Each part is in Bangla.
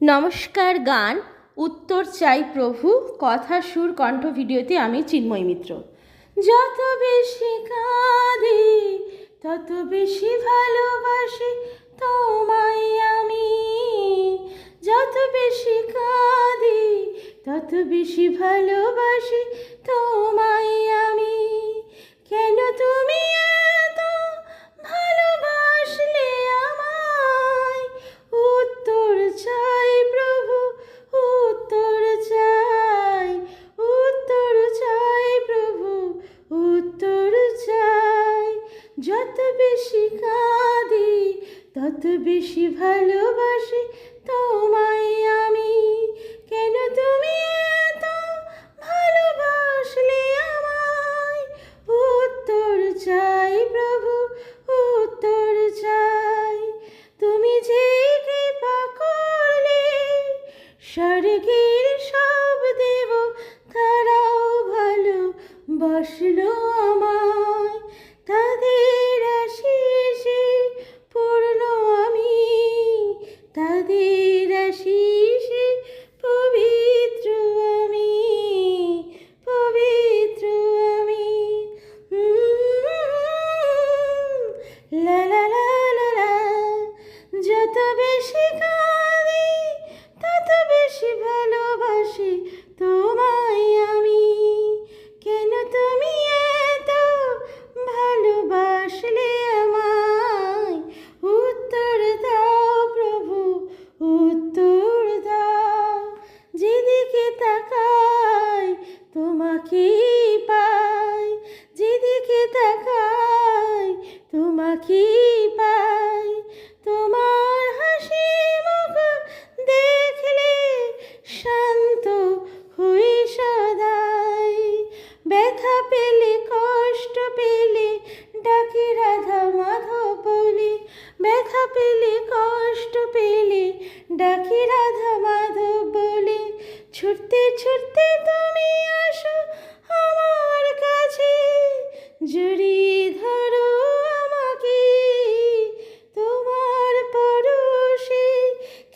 নমস্কার গান, উত্তর চাই প্রভু, কথা সুর কণ্ঠ ভিডিওতে আমি চিন্ময় মিত্র। যত বেশি কাঁদি, তত বেশি ভালোবাসি তোমায় আমি। যত বেশি কাঁদি, তত বেশি ভালোবাসি তোমায় আমি। যত বেশি কাঁদি, তত বেশি ভালোবাসি তোমায় আমি। কেন তুমি এত ভালোবাসলে আমায়? উত্তর চাই প্রভু, উত্তর চাই। তুমি যে কৃপা করলে, স্বর্গের সব দেব তারাও ভালো বসল আমায়। তাদের আশিসে পবিত্র আমি পবিত্র আমি। লা লা লা যত বেশি ব্যথা পেলে, কষ্ট পেলে, ডাকি রাধা মাধব বলে, ছুটতে ছুটতে তুমি আসো আমার কাছে জুড়ি ধরো আমাকে। তোমার পরশে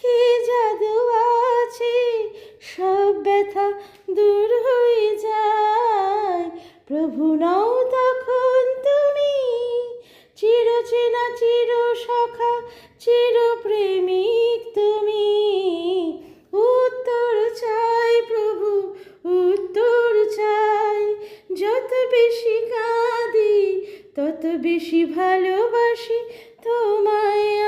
কি জাদু আছে? সব ব্যথা দূর হয়ে যায়, প্রভু না বেশি ভালোবাসি তোমায়